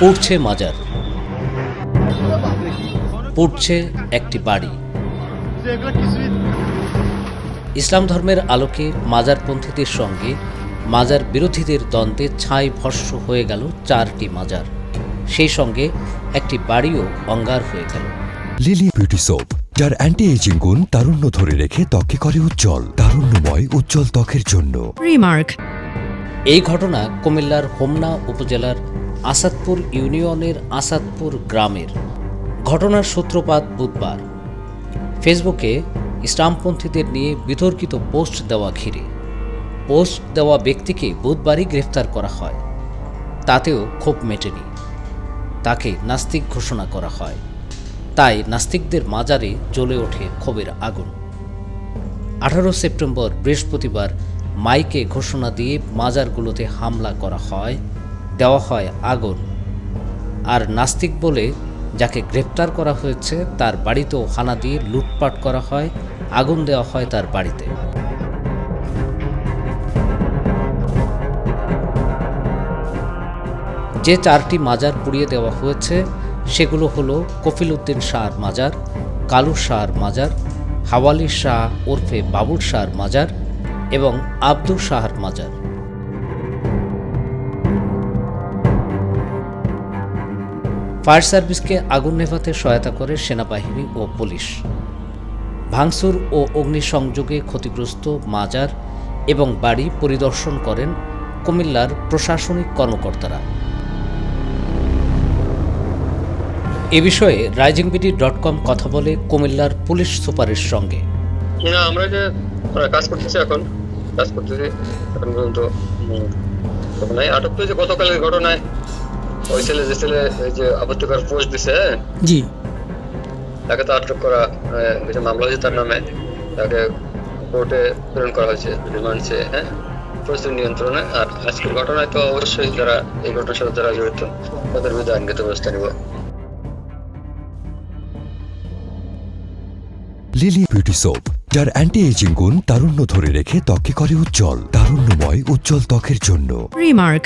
পড়ছে মাজার। পড়ছে একটি বাড়ি। ইসলাম ধর্মের আলোকে মাজারপন্থীদের সঙ্গে মাজার বিরোধীদের দ্বন্দ্বে ছাই ভস্য হয়ে গেল চারটি মাজার। সেই সঙ্গে একটি বাড়িও অঙ্গার হয়ে গেল। লিলি বিউটি সোপ যার অ্যান্টি এজিং গুণ তারুণ্য ধরে রেখে ত্বকে করে উজ্জ্বল তারুণ্যময় উজ্জ্বল ত্বকের জন্য। Remark. এই ঘটনা কুমিল্লার হোমনা উপজেলার আসাদপুর ইউনিয়নের আসাদপুর গ্রামের। ঘটনার সূত্রপাত বুধবার। ফেসবুকে ইসলামপন্থীদের নিয়ে বিতর্কিত পোস্ট দেওয়া ঘিরে। পোস্ট দেওয়া ব্যক্তিকে বুধবারই গ্রেফতার করা হয়। তাতেও ক্ষোভ মেটেনি। তাকে নাস্তিক ঘোষণা করা হয়। তাই নাস্তিকদের মাজারে জ্বলে ওঠে ক্ষোভের আগুন। আঠারো সেপ্টেম্বর বৃহস্পতিবার মাইকে ঘোষণা দিয়ে মাজারগুলোতে হামলা করা হয় দেওয়া হয় আগুন। আর নাস্তিক বলে যাকে গ্রেপ্তার করা হয়েছে, তার বাড়িতেও হানা দিয়ে লুটপাট করা হয়, আগুন দেওয়া হয় তার বাড়িতে। যে চারটি মাজার পুড়িয়ে দেওয়া হয়েছে, সেগুলো হলো কফিল উদ্দিন শাহর মাজার কালু শাহর মাজার, হাওয়ালি শাহ ওরফে বাবুল শাহর মাজার এবং আব্দুল শাহর মাজার। ফায়ার সার্ভিসকে আগুন নেভাতে সহায়তা করে সেনাবাহিনী ও পুলিশ। ভাঙচুর ও অগ্নিসংযোগে ক্ষতিগ্রস্ত মাজার এবং বাড়ি পরিদর্শন করেন কুমিল্লার প্রশাসনিক কর্মকর্তারা। এ বিষয়ে রাইজিংবিডি ডট কম কথা বলে কুমিল্লার পুলিশ সুপারের সঙ্গে। না আমরা যে কাজ করতেছি এখন কাজ করতেছি এখন পর্যন্ত উম, আটক তো যে গতকালের ঘটনায়। ওই ছেলে যে ছেলে এই যে পোস্ট দিছে হ্যাঁ, জি। তাকে তো আটক করা যে মামলা হয়েছে তার নামে। তাকে কোর্টে প্রেরণ করা হয়েছে রিমান্ড চেয়ে হ্যাঁ? পরিস্থিতি নিয়ন্ত্রণে আর আজকের ঘটনায় তো অবশ্যই যারা এই ঘটনার সাথে যারা জড়িত তাদের বিরুদ্ধে আইনগত ব্যবস্থা নেব। লিলি বিউটি সোপ যার অ্যান্টি এজিং গুণ তারুণ্য ধরে রেখে ত্বকে করে উজ্জ্বল তারুণ্যময় উজ্জ্বল ত্বকের জন্য। Remark.